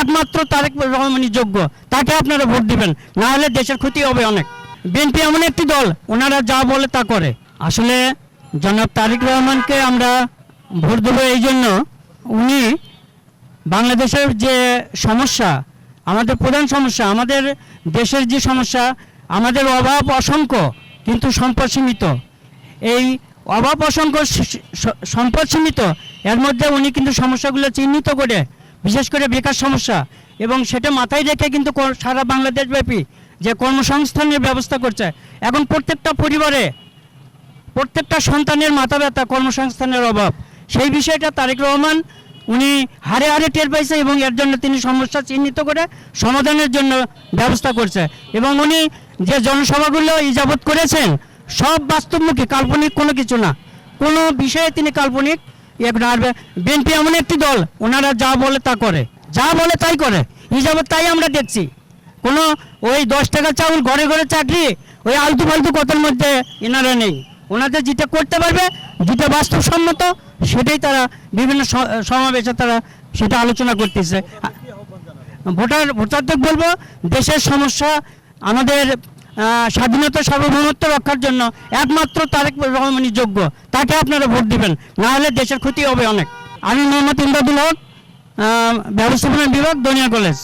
একমাত্র তারেক রহমানই যোগ্য। তাকে আপনারা ভোট দিবেন, না হলে দেশের ক্ষতি হবে অনেক। বিএনপি এমন একটি দল, ওনারা যা বলে তা করে। আসলে জনাব তারেক রহমানকে আমরা ভোট দেবো এই জন্য উনি বাংলাদেশের যে সমস্যা, আমাদের প্রধান সমস্যা, আমাদের দেশের যে সমস্যা, আমাদের অভাব অসংখ্য, কিন্তু সম্পদ সীমিত। এই অভাব অসংখ্য সম্পদ সীমিত, এর মধ্যে উনি কিন্তু সমস্যাগুলো চিহ্নিত করে বিশেষ করে বেকার সমস্যা। এবং সেটা মাথায় রেখে কিন্তু সারা বাংলাদেশ ব্যাপী যে কর্মসংস্থানের ব্যবস্থা করছে, এখন প্রত্যেকটা পরিবারে প্রত্যেকটা সন্তানের মাথা ব্যথা, কর্মসংস্থানের অভাব। সেই বিষয়টা তারেক রহমান, উনি হারে হারে টের পাইছে এবং এর জন্য তিনি সমস্যা চিহ্নিত করে সমাধানের জন্য ব্যবস্থা করছে। এবং উনি যে জনসভাগুলো ইজাবত করেছেন, সব বাস্তবমুখী, কাল্পনিক কোনো কিছু না। কোনো বিষয়ে তিনি কাল্পনিক। আর বিএনপি এমন একটি দল, ওনারা যা বলে তা করে। যা বলে তাই করে। হিসাবে তাই আমরা দেখছি। কোনো ওই দশ টাকা চাউল ঘরে ঘরে চাকরি ওই আলতু ফালতু কথার মধ্যে এনারা নেই। ওনাদের যেটা করতে পারবে, যেটা বাস্তবসম্মত, সেটাই তারা বিভিন্ন সমাবেশে তারা সেটা আলোচনা করতেছে। ভোটার, ভোটারদের বলব, দেশের সমস্যা আমাদের স্বাধীনতা সার্বভৌমত্ব রক্ষার জন্য একমাত্র তারেক রহমানই যোগ্য। তাকে আপনারা ভোট দিবেন, না হলে দেশের ক্ষতি হবে অনেক। আমি মোহাম্মদ ইমদাদুল হক ব্যবস্থাপনা বিভাগ, দনিয়া কলেজ।